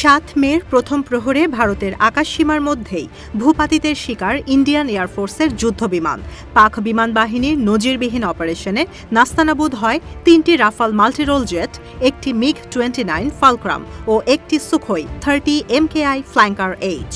সাত মের প্রথম প্রহরে ভারতের আকাশসীমার মধ্যেই ভূপাতিতের শিকার ইন্ডিয়ান এয়ারফোর্সের যুদ্ধবিমান পাক বিমান বাহিনীর নজিরবিহীন অপারেশনে নাস্তানাবুদ হয় তিনটি রাফাল মাল্টিরোল জেট, একটি মিগ টোয়েন্টি নাইন ফালক্রাম ও একটি Sukhoi thirty M K I Flanker H.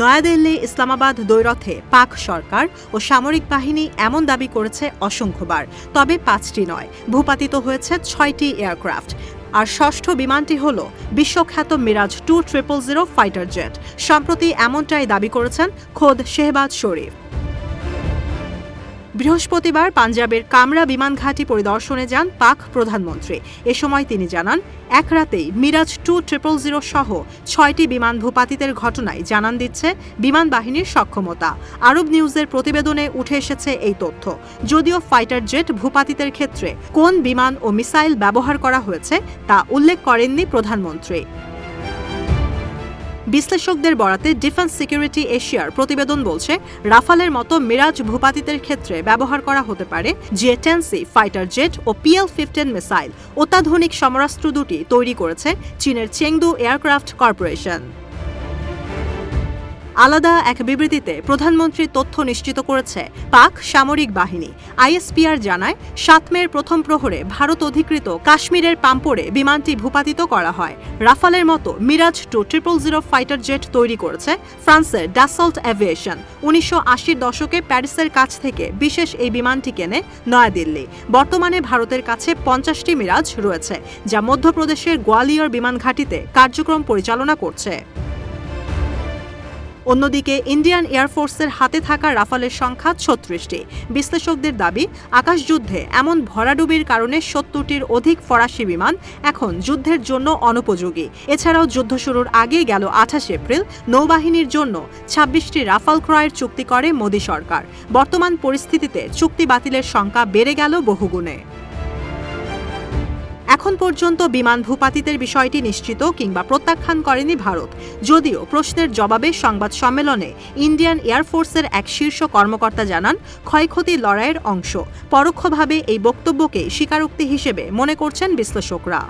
New Delhi Islamabad দ্বৈরথে Pak সরকার ও সামরিক বাহিনী এমন দাবি করেছে অসংখ্যবার, তবে পাঁচটি নয়। ভূপাতিত হয়েছে ছয়টি এয়ারক্রাফট। আর ষষ্ঠ বিমানটি হল বিশ্বখ্যাত Mirage two triple zero fighter jet সম্প্রতি এমনটাই দাবি করেছেন খোদ শেহবাজ শরীফ। বৃহস্পতিবার পাঞ্জাবের কামরা বিমান ঘাঁটি পরিদর্শনে যান পাক প্রধানমন্ত্রী। এ সময় তিনি জানান, এক রাতেই মিরাজ টু ট্রিপল জিরো সহ ছয়টি বিমান ভূপাতিতের ঘটনায় জানান দিচ্ছে বিমান বাহিনীর সক্ষমতা। আরব নিউজের প্রতিবেদনে উঠে এসেছে এই তথ্য। যদিও ফাইটার জেট ভূপাতিতের ক্ষেত্রে কোন বিমান ও মিসাইল ব্যবহার করা হয়েছে তা উল্লেখ করেননি প্রধানমন্ত্রী। বিশ্লেষকদের বরাতে ডিফেন্স সিকিউরিটি এশিয়ার প্রতিবেদন বলছে, রাফালের মতো মিরাজ ভূপাতিতের ক্ষেত্রে ব্যবহার করা হতে পারে J ten C fighter jet ও পিএল ফিফটিন মিসাইল অত্যাধুনিক সমরাস্ত্র দুটি তৈরি করেছে চীনের চেংদু এয়ারক্রাফট কর্পোরেশন আলাদা এক বিবৃতিতে প্রধানমন্ত্রী তথ্য নিশ্চিত করেছে, পাক সামরিক বাহিনী। আইএসপিআর জানায়, সাত মের প্রথম প্রহরে ভারত অধিকৃত কাশ্মীরের পাম্পোরে বিমানটি ভূপাতিত করা হয়। রাফালের মতো Mirage two triple zero fighter jet তৈরি করেছে ফ্রান্সের ডাসল্ট অ্যাভিয়েশন উনিশশো দশকে প্যারিসের কাছ থেকে বিশেষ এই বিমানটি কেনে নয়াদিল্লি। বর্তমানে ভারতের কাছে পঞ্চাশটি মিরাজ রয়েছে, যা মধ্যপ্রদেশের গোয়ালিয়র বিমান ঘাঁটিতে কার্যক্রম পরিচালনা করছে। অন্যদিকে ইন্ডিয়ান এয়ারফোর্সের হাতে থাকা রাফালের সংখ্যা ছত্রিশটি। বিশ্লেষকদের দাবি, আকাশযুদ্ধে এমন ভরাডুবির কারণে সত্তরটির অধিক ফরাসি বিমান এখন যুদ্ধের জন্য অনুপযোগী। এছাড়াও যুদ্ধ শুরুর আগে গেল আঠাশ এপ্রিল, নৌবাহিনীর জন্য ছাব্বিশটি রাফাল ক্রয়ের চুক্তি করে মোদী সরকার। বর্তমান পরিস্থিতিতে চুক্তি বাতিলের সংখ্যা বেড়ে গেল বহুগুণে। এখন পর্যন্ত বিমান ভূপাতিতের বিষয়টি নিশ্চিত কিংবা প্রত্যাখ্যান করেনি ভারত। যদিও প্রশ্নের জবাবে সংবাদ সম্মেলনে ইন্ডিয়ান এয়ারফোর্সের এক শীর্ষ কর্মকর্তা জানান, ক্ষয়ক্ষতি লড়াইয়ের অংশ। পরোক্ষভাবে এই বক্তব্যকে স্বীকারোক্তি হিসেবে মনে করছেন বিশ্লেষকরা।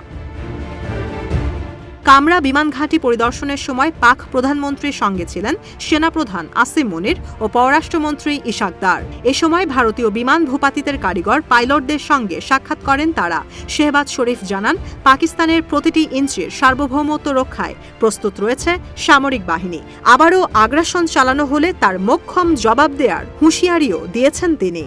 কামরা বিমান ঘাঁটি পরিদর্শনের সময় পাক প্রধানমন্ত্রীর সঙ্গে ছিলেন সেনাপ্রধান আসিম মনির ও পররাষ্ট্রমন্ত্রী ইশাক দার। এ সময় ভারতীয় বিমান ভূপাতিতের কারিগর পাইলটদের সঙ্গে সাক্ষাৎ করেন তারা। শেহবাজ শরীফ জানান, পাকিস্তানের প্রতিটি ইঞ্চির সার্বভৌমত্ব রক্ষায় প্রস্তুত রয়েছে সামরিক বাহিনী। আবারও আগ্রাসন চালানো হলে তার মোক্ষম জবাব দেওয়ার হুঁশিয়ারিও দিয়েছেন তিনি।